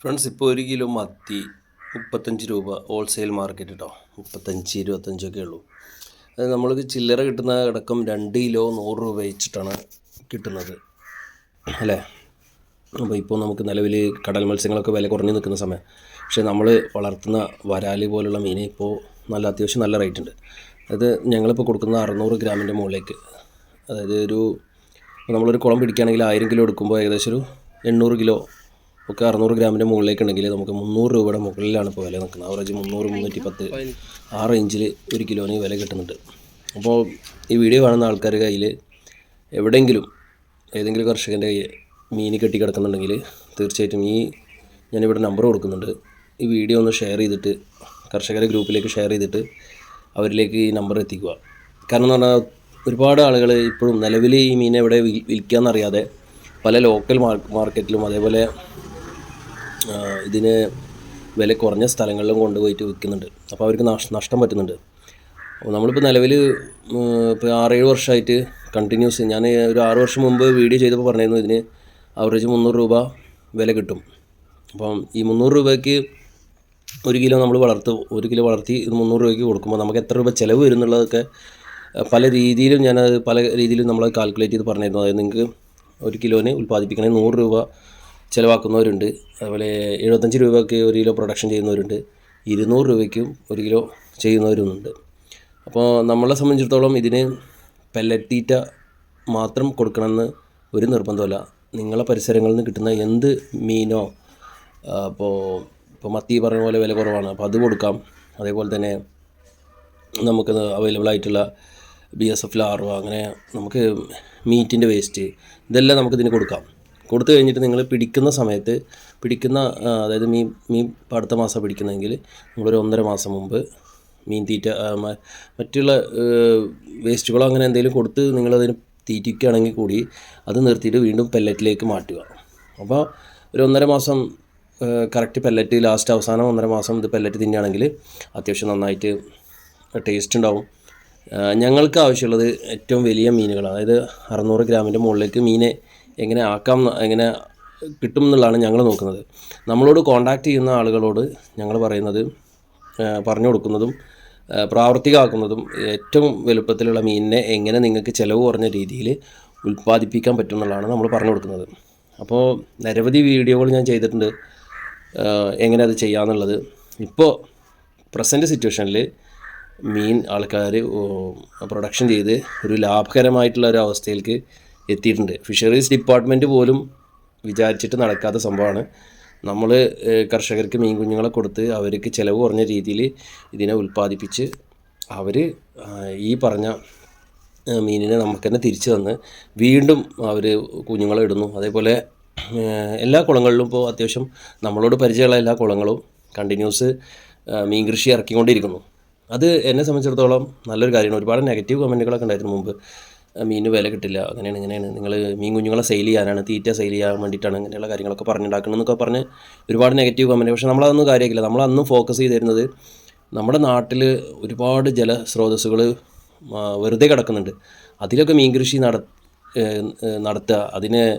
Friends ഇപ്പോൾ ഒരു kilo മത്തി മുപ്പത്തഞ്ച് രൂപ ഹോൾസെയിൽ മാർക്കറ്റ് കേട്ടോ മുപ്പത്തഞ്ച് ഇരുപത്തഞ്ചൊക്കെ ഉള്ളൂ. അത് നമ്മൾക്ക് ചില്ലറ കിട്ടുന്ന അടക്കം രണ്ട് കിലോ നൂറ് രൂപ വെച്ചിട്ടാണ് കിട്ടുന്നത്. അല്ലേ? അപ്പോൾ ഇപ്പോൾ നമുക്ക് നിലവിൽ കടൽ മത്സ്യങ്ങളൊക്കെ വില കുറഞ്ഞ് നിൽക്കുന്ന സമയം. പക്ഷേ നമ്മൾ വളർത്തുന്ന വരാൽ പോലുള്ള മീൻ ഇപ്പോൾ നല്ല അത്യാവശ്യം നല്ല റേറ്റ് ഉണ്ട്. അത് ഞങ്ങളിപ്പോൾ കൊടുക്കുന്ന അറുന്നൂറ് ഗ്രാമിന്റെ മുകളിലേക്ക്. അതായത് ഒരു നമ്മളൊരു കുളം പിടിക്കുകയാണെങ്കിൽ ആയിരം കിലോ എടുക്കുമ്പോൾ ഏകദേശം ഒരു എണ്ണൂറ് കിലോ ഒക്കെ അറുന്നൂറ് ഗ്രാമിന്റെ മുകളിലേക്ക് ഉണ്ടെങ്കിൽ നമുക്ക് മുന്നൂറ് രൂപയുടെ മുകളിലാണ് ഇപ്പോൾ വില നിൽക്കുന്നത്. ആവറേജ് മുന്നൂറ് മുന്നൂറ്റി പത്ത് ആ റേഞ്ചിൽ ഒരു കിലോന് വില കിട്ടുന്നുണ്ട്. അപ്പോൾ ഈ വീഡിയോ കാണുന്ന ആൾക്കാരുടെ കയ്യിൽ എവിടെയെങ്കിലും ഏതെങ്കിലും കർഷകന്റെ കയ്യിൽ മീൻ കെട്ടി കിടക്കുന്നുണ്ടെങ്കിൽ തീർച്ചയായിട്ടും ഈ ഞാനിവിടെ നമ്പർ കൊടുക്കുന്നുണ്ട്. ഈ വീഡിയോ ഒന്ന് ഷെയർ ചെയ്തിട്ട് കർഷകരെ ഗ്രൂപ്പിലേക്ക് ഷെയർ ചെയ്തിട്ട് അവരിലേക്ക് ഈ നമ്പർ എത്തിക്കുക. കാരണം എന്ന് പറഞ്ഞാൽ ഒരുപാട് ആളുകൾ ഇപ്പോഴും നിലവിൽ ഈ മീൻ എവിടെ വിൽ വിൽക്കാമെന്നറിയാതെ പല ലോക്കൽ മാർക്കറ്റിലും അതേപോലെ ഇതിന് വില കുറഞ്ഞ സ്ഥലങ്ങളിലും കൊണ്ടുപോയിട്ട് വിൽക്കുന്നുണ്ട്. അപ്പോൾ അവർക്ക് നഷ് നഷ്ടം പറ്റുന്നുണ്ട്. അപ്പോൾ നമ്മളിപ്പോൾ നിലവിൽ ഇപ്പോൾ ആറേഴ് വർഷമായിട്ട് കണ്ടിന്യൂസ് ഞാൻ ഒരു ആറ് വർഷം മുമ്പ് വീഡിയോ ചെയ്തപ്പോൾ പറഞ്ഞിരുന്നു ഇതിന് ആവറേജ് മുന്നൂറ് രൂപ വില കിട്ടും. അപ്പം ഈ മുന്നൂറ് രൂപയ്ക്ക് ഒരു കിലോ നമ്മൾ വളർത്തും ഒരു കിലോ വളർത്തി ഇത് മുന്നൂറ് രൂപയ്ക്ക് കൊടുക്കുമ്പോൾ നമുക്ക് എത്ര രൂപ ചിലവ് വരും എന്നുള്ളതൊക്കെ പല രീതിയിലും ഞാനത് പല രീതിയിലും നമ്മൾ കാൽക്കുലേറ്റ് ചെയ്ത് പറഞ്ഞിരുന്നു. അതായത് നിങ്ങൾക്ക് ഒരു കിലോന് ഉൽപ്പാദിപ്പിക്കണമെങ്കിൽ നൂറ് രൂപ ചിലവാക്കുന്നവരുണ്ട്. അതുപോലെ എഴുപത്തഞ്ച് രൂപയ്ക്ക് ഒരു കിലോ പ്രൊഡക്ഷൻ ചെയ്യുന്നവരുണ്ട്. ഇരുന്നൂറ് രൂപയ്ക്കും ഒരു കിലോ ചെയ്യുന്നവരുമുണ്ട്. അപ്പോൾ നമ്മളെ സംബന്ധിച്ചിടത്തോളം ഇതിന് പെല്ലറ്റ് തീറ്റ മാത്രം കൊടുക്കണമെന്ന് ഒരു നിർബന്ധമല്ല നിങ്ങളെ പരിസരങ്ങളിൽ നിന്ന് കിട്ടുന്ന എന്ത് മീനോ അപ്പോൾ ഇപ്പോൾ മത്തി പറഞ്ഞ പോലെ വില കുറവാണ്. അപ്പോൾ അത് കൊടുക്കാം. അതേപോലെ തന്നെ നമുക്ക് അവൈലബിൾ ആയിട്ടുള്ള ബി എസ് എഫ് ലാർവ അങ്ങനെ നമുക്ക് മീറ്റിന്റെ വേസ്റ്റ് ഇതെല്ലാം നമുക്കിതിന് കൊടുക്കാം. കൊടുത്തു കഴിഞ്ഞിട്ട് നിങ്ങൾ പിടിക്കുന്ന സമയത്ത് പിടിക്കുന്ന അതായത് മീൻ മീൻ അടുത്ത മാസം പിടിക്കുന്നതെങ്കിൽ നിങ്ങളൊരു ഒന്നര മാസം മുമ്പ് മീൻ തീറ്റ മറ്റുള്ള വേസ്റ്റുകളോ അങ്ങനെ എന്തെങ്കിലും കൊടുത്ത് നിങ്ങളതിന് തീറ്റിക്കുകയാണെങ്കിൽ കൂടി അത് നിർത്തിയിട്ട് വീണ്ടും പെല്ലറ്റിലേക്ക് മാറ്റുക. അപ്പോൾ ഒരു ഒന്നര മാസം കറക്റ്റ് പെല്ലറ്റ് ലാസ്റ്റ് അവസാനം ഒന്നര മാസം ഇത് പെല്ലറ്റ് തിന്നുകയാണെങ്കിൽ അത്യാവശ്യം നന്നായിട്ട് ടേസ്റ്റ് ഉണ്ടാവും. ഞങ്ങൾക്ക് ആവശ്യമുള്ളത് ഏറ്റവും വലിയ മീനുകളാണ്. അതായത് അറുന്നൂറ് ഗ്രാമിന്റെ മുകളിലേക്ക് മീനെ എങ്ങനെ ആക്കാം എങ്ങനെ കിട്ടും എന്നുള്ളതാണ് ഞങ്ങൾ നോക്കുന്നത്. നമ്മളോട് കോണ്ടാക്ട് ചെയ്യുന്ന ആളുകളോട് ഞങ്ങൾ പറയുന്നത് പറഞ്ഞു കൊടുക്കുന്നതും പ്രാവർത്തികമാക്കുന്നതും ഏറ്റവും വലുപ്പത്തിലുള്ള മീനിനെ എങ്ങനെ നിങ്ങൾക്ക് ചിലവ് കുറഞ്ഞ രീതിയിൽ ഉൽപ്പാദിപ്പിക്കാൻ പറ്റും എന്നുള്ളതാണ് നമ്മൾ പറഞ്ഞു കൊടുക്കുന്നത്. അപ്പോൾ നിരവധി വീഡിയോകൾ ഞാൻ ചെയ്തിട്ടുണ്ട് എങ്ങനെ അത് ചെയ്യാമെന്നുള്ളത് ഇപ്പോൾ പ്രസന്റ് സിറ്റുവേഷനിൽ മീൻ ആൾക്കാർ പ്രൊഡക്ഷൻ ചെയ്ത് ഒരു ലാഭകരമായിട്ടുള്ള ഒരു അവസ്ഥയിലേക്ക് എത്തിയിട്ടുണ്ട്. ഫിഷറീസ് ഡിപ്പാർട്ട്മെന്റ് പോലും വിചാരിച്ചിട്ട് നടക്കാത്ത സംഭവമാണ്. നമ്മൾ കർഷകർക്ക് മീൻ കുഞ്ഞുങ്ങളെ കൊടുത്ത് അവർക്ക് ചിലവ് കുറഞ്ഞ രീതിയിൽ ഇതിനെ ഉൽപ്പാദിപ്പിച്ച് അവർ ഈ പറഞ്ഞ മീനിനെ നമുക്ക് തന്നെ തിരിച്ചു തന്ന് വീണ്ടും അവർ കുഞ്ഞുങ്ങളെ ഇടുന്നു. അതേപോലെ എല്ലാ കുളങ്ങളിലും ഇപ്പോൾ അത്യാവശ്യം നമ്മളോട് പരിചയമുള്ള എല്ലാ കുളങ്ങളും കണ്ടിന്യൂസ് മീൻ കൃഷി ഇറക്കിക്കൊണ്ടിരിക്കുന്നു. അത് എന്നെ സംബന്ധിച്ചിടത്തോളം നല്ലൊരു കാര്യമാണ്. ഒരുപാട് നെഗറ്റീവ് കമന്റുകളൊക്കെ ഉണ്ടായിരുന്നു മുമ്പ്. മീനിന് വില കിട്ടില്ല. അങ്ങനെയാണ് ഇങ്ങനെയാണ്. നിങ്ങൾ മീൻ കുഞ്ഞുങ്ങളെ സെയിൽ ചെയ്യാനാണ് തീറ്റ സെയിൽ ചെയ്യാൻ വേണ്ടിയിട്ടാണ് ഇങ്ങനെയുള്ള കാര്യങ്ങളൊക്കെ പറഞ്ഞുണ്ടാക്കണമെന്നൊക്കെ പറഞ്ഞ് ഒരുപാട് നെഗറ്റീവ് കമന്റ് പക്ഷേ നമ്മളതൊന്നും കാര്യമാക്കില്ല നമ്മളന്നും ഫോക്കസ് ചെയ്തിരുന്നത് നമ്മുടെ നാട്ടിൽ ഒരുപാട് ജലസ്രോതസ്സുകൾ വെറുതെ കിടക്കുന്നുണ്ട്. അതിലൊക്കെ മീൻ കൃഷി നട നടത്തുക. അതിന്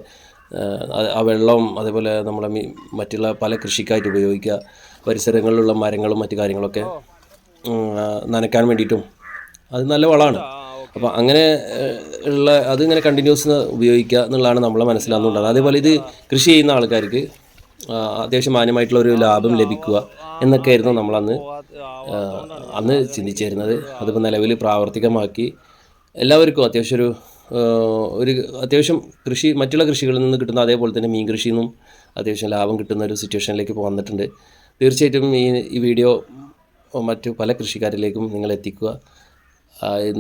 ആ- വെള്ളം അതേപോലെ നമ്മളെ മീ മറ്റുള്ള പല കൃഷിക്കായിട്ട് ഉപയോഗിക്കുക. പരിസരങ്ങളിലുള്ള മരങ്ങളും മറ്റു കാര്യങ്ങളൊക്കെ നനയ്ക്കാൻ വേണ്ടിയിട്ടും. അത് നല്ല വളമാണ്. അപ്പോൾ അങ്ങനെ ഉള്ള അതിങ്ങനെ കണ്ടിന്യൂസ് ഉപയോഗിക്കുക എന്നുള്ളതാണ് നമ്മളെ മനസ്സിലാകുന്നുണ്ടാകുന്നത് അതേപോലെ ഇത് കൃഷി ചെയ്യുന്ന ആൾക്കാർക്ക് അത്യാവശ്യം മാന്യമായിട്ടുള്ള ഒരു ലാഭം ലഭിക്കുക എന്നൊക്കെയായിരുന്നു നമ്മളന്ന് അന്ന് ചിന്തിച്ചിരുന്നത്. അതിപ്പോൾ നിലവിൽ പ്രാവർത്തികമാക്കി എല്ലാവർക്കും അത്യാവശ്യം ഒരു ഒരു അത്യാവശ്യം കൃഷി മറ്റുള്ള കൃഷികളിൽ നിന്ന് കിട്ടുന്ന അതേപോലെ തന്നെ മീൻ കൃഷിയിൽ നിന്നും അത്യാവശ്യം ലാഭം കിട്ടുന്ന ഒരു സിറ്റുവേഷനിലേക്ക് വന്നിട്ടുണ്ട്. തീർച്ചയായിട്ടും ഈ ഈ വീഡിയോ മറ്റു പല കൃഷിക്കാരിലേക്കും നിങ്ങൾ എത്തിക്കുക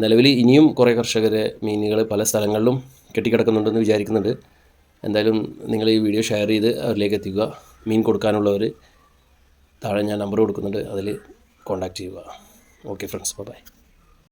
നിലവിൽ ഇനിയും കുറേ കർഷകരെ മീനുകൾ പല സ്ഥലങ്ങളിലും കെട്ടിക്കിടക്കുന്നുണ്ടെന്ന് വിചാരിക്കുന്നുണ്ട്. എന്തായാലും നിങ്ങൾ ഈ വീഡിയോ ഷെയർ ചെയ്ത് അവരിലേക്ക് എത്തിക്കുക. മീൻ കൊടുക്കാനുള്ളവർ താഴെ ഞാൻ നമ്പർ കൊടുക്കുന്നുണ്ട്. അതിൽ കോൺടാക്റ്റ് ചെയ്യുക. Okay friends. ബൈ